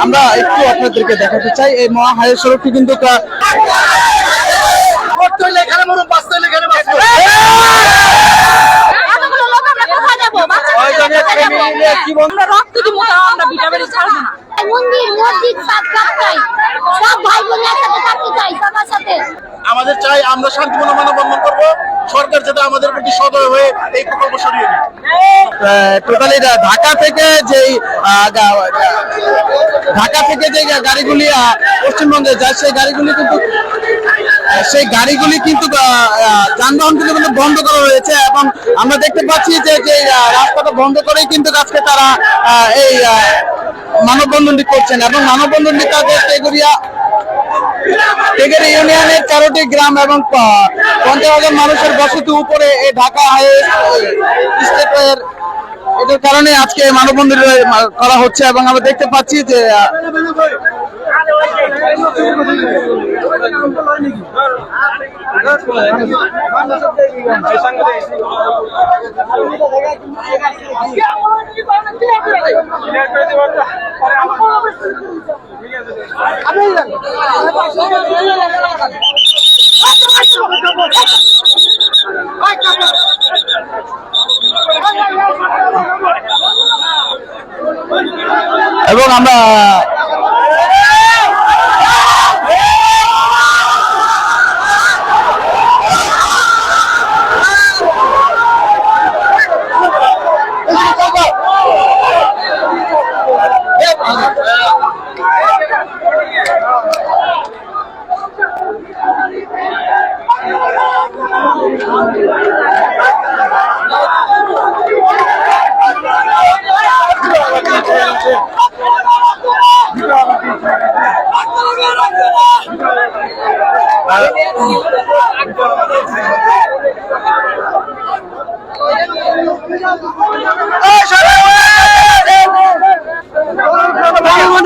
আমরা একটু আপনাদেরকে দেখাতে চাই এই মহা হাইওয়ে সড়কটি কিন্তু কা- এতগুলো লোক আমরা কোথায় যাব? বাচ্চাদের কোথায় যাব? আমরা রক্ত দিব তাও আমরা ভিটামিন ছাড়বো না। মন্দির মসজিদ সব চাই। সব ভাই বোন একসাথে থাকতে চাই সবার সাথে। আমাদের চাই আমরা শান্তিপূর্ণ মানববন্ধন করব। সরকার যাতে আমাদের প্রতি সদয় হয়ে এই প্রকল্প সরিয়ে টোটালি ঢাকা থেকে যেই আহ, গা- গা- ঢাকা থেকে যে গাড়িগুলি পশ্চিমবঙ্গে যায় সেই গাড়িগুলি কিন্তু সেই গাড়িগুলি কিন্তু যানবাহনগুলি কিন্তু বন্ধ করা রয়েছে এবং আমরা দেখতে পাচ্ছি যে যে রাস্তাটা বন্ধ করেই কিন্তু আজকে তারা এই মানববন্ধনটি করছেন এবং মানববন্ধনটি তাদের তেগুরিয়া টেকের ইউনিয়নের চারোটি গ্রাম এবং পঞ্চাশ হাজার মানুষের বসতি উপরে এই ঢাকা স্টেটের এটার কারণে আজকে মানববন্ধন করা হচ্ছে এবং আমরা দেখতে পাচ্ছি যে এবং আমরা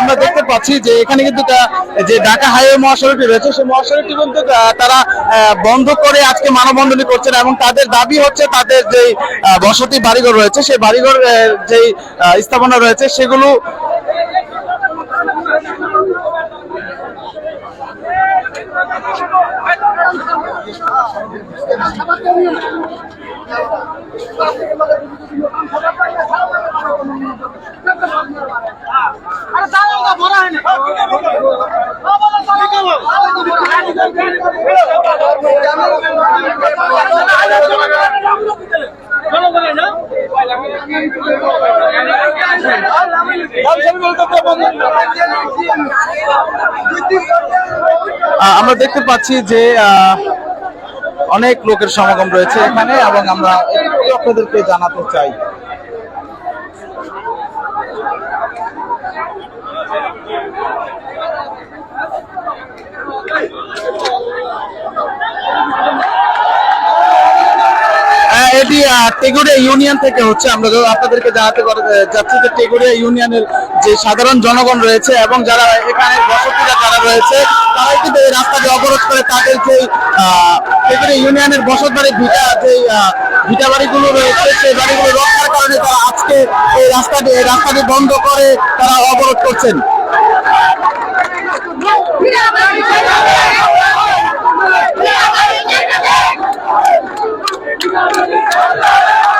আমরা দেখতে পাচ্ছি যে এখানে কিন্তু যে ঢাকা হাইওয়ে মহাসড়কটি রয়েছে, সেই মহাসড়কটি কিন্তু তারা বন্ধ করে আজকে মানববন্ধনী করছেন এবং তাদের দাবি হচ্ছে তাদের যে বসতি বাড়িঘর রয়েছে, সেই বাড়িঘর যে স্থাপনা রয়েছে, সেগুলো আমরা দেখতে পাচ্ছি যে অনেক লোকের সমাগম রয়েছে এখানে এবং আমরা আপনাদেরকে জানাতে চাই। এটি টেগুরিয়া ইউনিয়ন থেকে হচ্ছে আমরা আপনাদেরকে জানাতে যাচ্ছি যে টেগুরিয়া ইউনিয়নের যে সাধারণ জনগণ রয়েছে এবং যারা এখানে বসতিরা যারা রয়েছে তারাই কিন্তু এই রাস্তাকে অবরোধ করে তাদের যে এখানে ইউনিয়নের বসত বাড়ি ভিটা যে ভিটা বাড়িগুলো রয়েছে সেই বাড়িগুলো রক্ষার কারণে তারা আজকে এই রাস্তাটি এই রাস্তাটি বন্ধ করে তারা অবরোধ করছেন Yeah.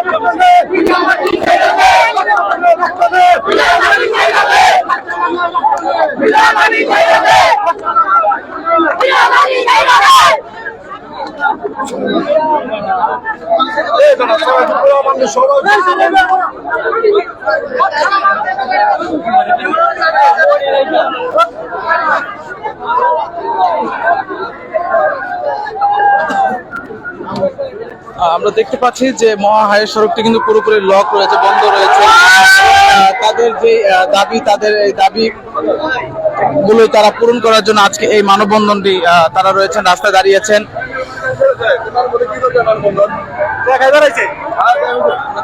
আমরা দেখতে পাচ্ছি যে মহা মহাহায়ের সড়কটি কিন্তু পুরোপুরি লক রয়েছে, বন্ধ রয়েছে। তাদের যে দাবি, তাদের এই দাবি গুলো তারা পূরণ করার জন্য আজকে এই মানববন্ধনটি তারা রয়েছেন, রাস্তায় দাঁড়িয়েছেন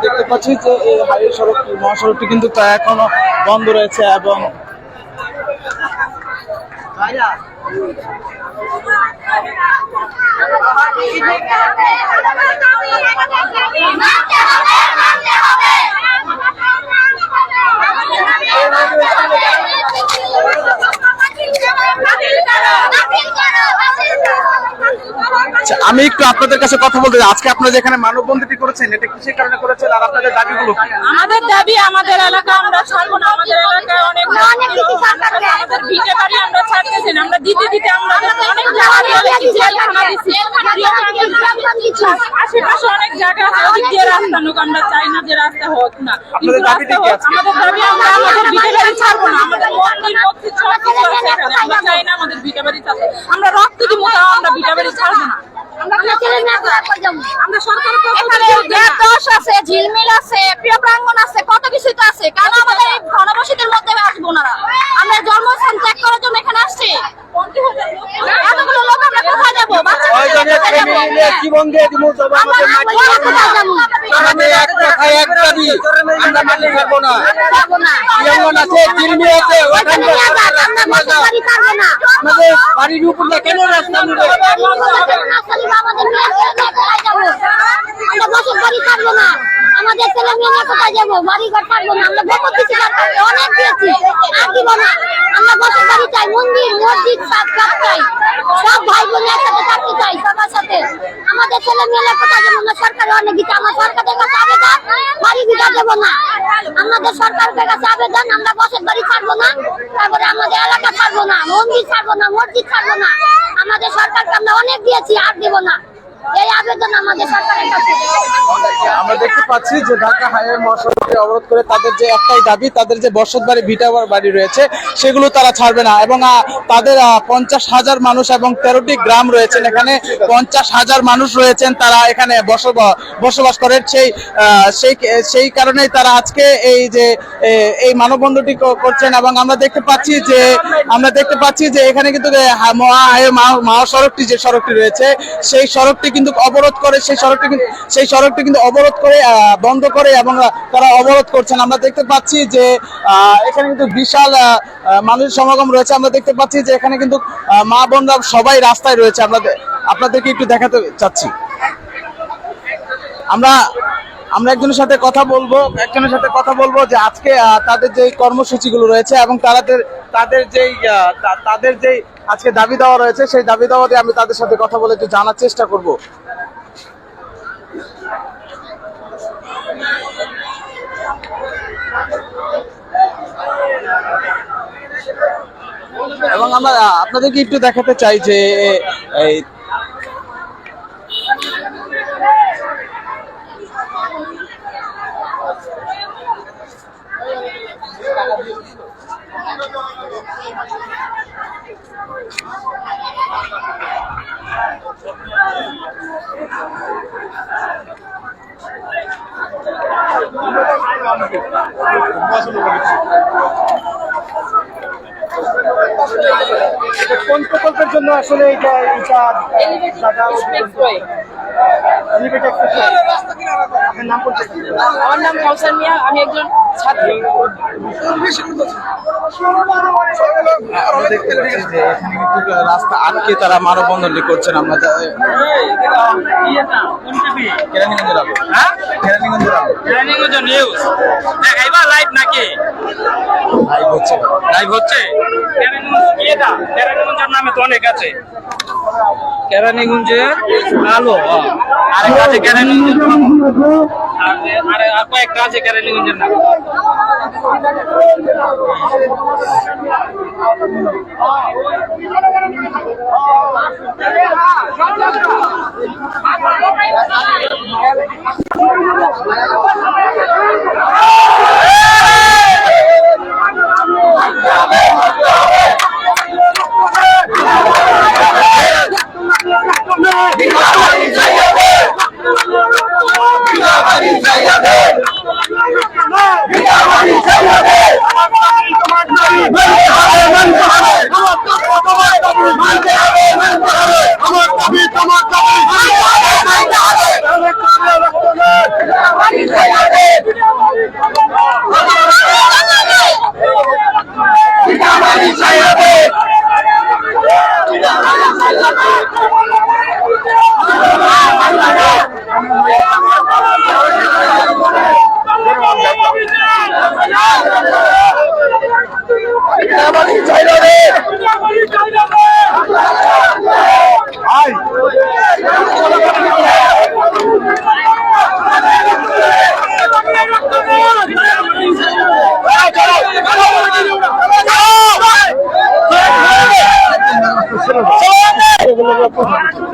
দেখতে পাচ্ছি যে এই হাইওয়ে সড়কটি মহাসড়কটি কিন্তু তা এখনও বন্ধ রয়েছে এবং আমি একটু আপনাদের কাছে কথা বলতে আজকে আপনারা যেখানে মানববন্ধনটি করেছেন এটা কিসের কারণে করেছেন আর আপনাদের দাবিগুলো আমাদের দাবি আমাদের এলাকা আমরা ছাড়বো না। আমাদের এলাকায় অনেক অনেক কিছু সরকার করে। আমাদের ভিটে বাড়ি আমরা ছাড়তেছি না। আমরা দিতে দিতে আমরা অনেক জায়গা দিয়ে অনেক জেলখানা দিচ্ছি আশেপাশে অনেক জায়গা আছে ওদিক দিয়ে রাস্তা নোক আমরা চাই না যে রাস্তা হোক না। কিন্তু রাস্তা হোক আমাদের দাবি আমরা আমাদের ভিটে বাড়ি ছাড়বো না। আমাদের মন্দির মসজিদ সব কিছু আছে এখানে। আমরা চাই না আমাদের ভিটে বাড়ি ছাড়তে আমরা রক্ত দিব তাও আমরা ভিটে বাড়ি ছাড়বো না। আমরা সরকারের দশ আছে ঝিলমিল আছে প্রিয় প্রাঙ্গন আছে কত কিছু তো আছে। কারণ আমাদের এই ঘনবসতির মধ্যে আসব না আমরা জন্মস্থান ত্যাগ করার জন্য এখানে আসছি এতগুলো লোক আমরা কোথায় যাব বাচ্চাদের কোথায় যাব? আমরা আমরা কোথায় যাব? যাব না। ওখানে নিয়ে আমরা বসত বাড়ি না। বাড়ির উপরে কেন রাস্তা আমাদের মেয়ে ছেলে মেয়ে কোথায় যাব? আমরা বসত বাড়ি ছাড়বো না। আমাদের ছেলে মেয়ে কোথায় যাব? বাড়ি ঘর ছাড়বো না। আমরা দিচ্ছি সরকারকে, অনেক দিয়েছি। আর দিব না আমরা বসত বাড়ি চাই মন্দির মসজিদ সব সব চাই। সব ভাই বোন একসাথে থাকতে চাই সবার সাথে। আমাদের ছেলে মেয়ে কোথায় যাব? না সরকারে অনেক দিচ্ছে আমার সরকারের কাছে আবেদন বাড়ি ভিটা দেবো না। আমাদের সরকারের কাছে আবেদন আমরা বসত বাড়ি ছাড়বো না। তারপরে আমাদের এলাকা ছাড়বো না। মন্দির ছাড়বো না মসজিদ ছাড়বো না। আমাদের সরকারকে আমরা অনেক দিয়েছি আর দেবো না। আমরা দেখতে পাচ্ছি যে ঢাকা হাইওয়ে মহাসড়ককে অবরোধ করে তাদের যে একটাই দাবি, তাদের যে বসত বাড়ি, ভিটা বাড়ি রয়েছে, সেগুলো তারা ছাড়বে না। এবং তাদের পঞ্চাশ হাজার মানুষ এবং তেরোটি গ্রাম রয়েছেন এখানে। পঞ্চাশ হাজার মানুষ রয়েছেন তারা এখানে বসবাস করেন। সেই সেই সেই কারণেই তারা আজকে এই যে এই মানববন্ধনটি করছেন। এবং আমরা দেখতে পাচ্ছি যে, আমরা দেখতে পাচ্ছি যে এখানে কিন্তু মহাসড়কটি যে সড়কটি রয়েছে, সেই সড়কটি কিন্তু অবরোধ করে, সেই সড়কটি সেই সড়কটি কিন্তু অবরোধ করে বন্ধ করে এবং তারা অবরোধ করছেন। আমরা দেখতে পাচ্ছি যে এখানে কিন্তু বিশাল মানুষের সমাগম রয়েছে। আমরা দেখতে পাচ্ছি যে, এখানে কিন্তু মা, বোনরা সবাই রাস্তায় রয়েছে। আপনাদের আপনাদেরকে একটু দেখাতে চাচ্ছি। আমরা আমরা একজনের সাথে কথা বলব, একজনের সাথে কথা বলব যে, আজকে তাদের যে কর্মসূচিগুলো রয়েছে এবং তাদের তাদের যেই তাদের যেই আজকে দাবি দেওয়া রয়েছে, সেই দাবি দেওয়াতে আমি তাদের সাথে কথা বলে একটু জানার চেষ্টা করব। এবং আমরা আপনাদেরকে একটু দেখাতে চাই যে জন্য আসলে এটা এটা আমার নাম কাউসার মিয়া, আমি একজন রাস্তা আটকে তারা মানববন্ধনটি করছেন আমরা কেরানীগঞ্জের নামে তো অনেক আছে কেরানীগঞ্জের আলো। আরেকটা আছে আর আর কয়েকটা আছে কেরালিগঞ্জের নাম Oh! তোমার Oh,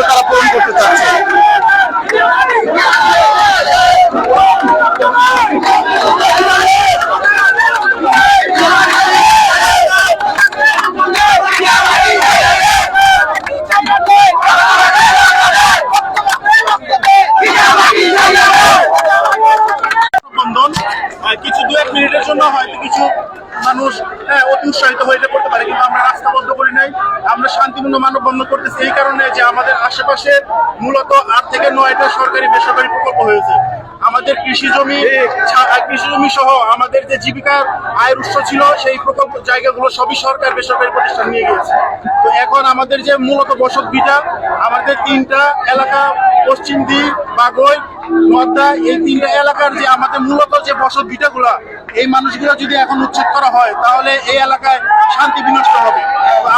তারা পূরণ করতে চাচ্ছে বন্ধন আহ, কিছু দু এক মিনিটের জন্য হয়তো কিছু মানুষ হ্যাঁ অতি উৎসাহিত হয়ে এটা করতে পারে কিন্তু আমরা রাস্তা বন্ধ করি নাই আমরা শান্তিপূর্ণ মানববন্ধন করতেছি এই কারণে যে আমাদের আশেপাশে মূলত আট থেকে নয়টা সরকারি বেসরকারি প্রকল্প হয়েছে। আমাদের কৃষি জমি কৃষি জমি সহ আমাদের যে জীবিকার আয়ের উৎস ছিল, সেই প্রকল্প জায়গাগুলো সবই সরকার বেসরকারি প্রতিষ্ঠান নিয়ে গিয়েছে। তো এখন আমাদের যে মূলত বসত ভিটা আমাদের তিনটা এলাকা, পশ্চিম দিক বাগৈ নদ্দা এই তিনটা এলাকার যে আমাদের মূলত যে বসত ভিটাগুলা এই মানুষগুলো যদি এখন উচ্ছেদ করা হয় তাহলে এই এলাকায় শান্তি বিনষ্ট হবে।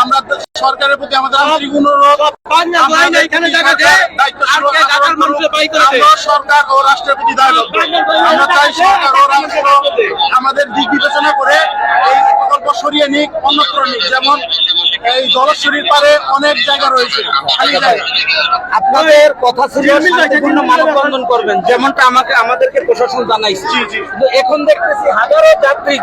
আমরা সরকারের প্রতি আমাদের আন্তরিক অনুরোধ সরকার ও রাষ্ট্রের প্রতি দায়বদ্ধ। আমরা চাই সরকার ও রাষ্ট্র আমাদের দিক বিবেচনা করে এই প্রকল্প সরিয়ে নিক অন্যত্র নিক। যেমন এই জলশ্বরীর পারে অনেক জায়গা রয়েছে খালি জায়গা আপনাদের কথা ছিল শান্তিপূর্ণ মানববন্ধন করবেন যেমনটা আমাকে আমাদেরকে প্রশাসন জানাইছে। এখন দেখতেছি হাজারো যাত্রী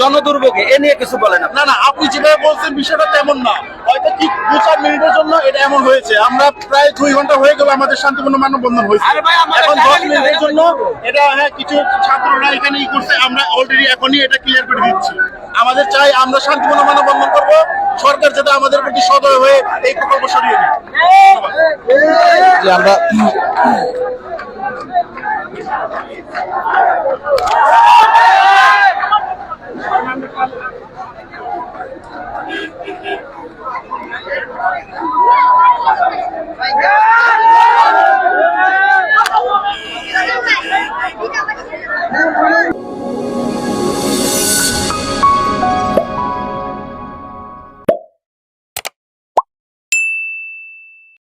জনদুর্ভোগে এ নিয়ে কিছু বলেন না না আপনি যেভাবে বলছেন বিষয়টা তেমন না। হয়তো ঠিক দু চার মিনিটের জন্য এটা এমন হয়েছে। আমরা প্রায় দুই ঘণ্টা হয়ে গেল আমাদের শান্তিপূর্ণ মানববন্ধন হয়েছে। আরে ভাই, আমার এখন দশ মিনিটের জন্য এটা হ্যাঁ কিছু ছাত্ররা এখানে ই করছে। আমরা অলরেডি এখনই এটা ক্লিয়ার করে দিচ্ছি। আমাদের চাই আমরা শান্তিপূর্ণ মানববন্ধন করব। সরকার যাতে আমাদের প্রতি সদয় হয়ে এই প্রকল্প সরিয়ে নেয়। আমরা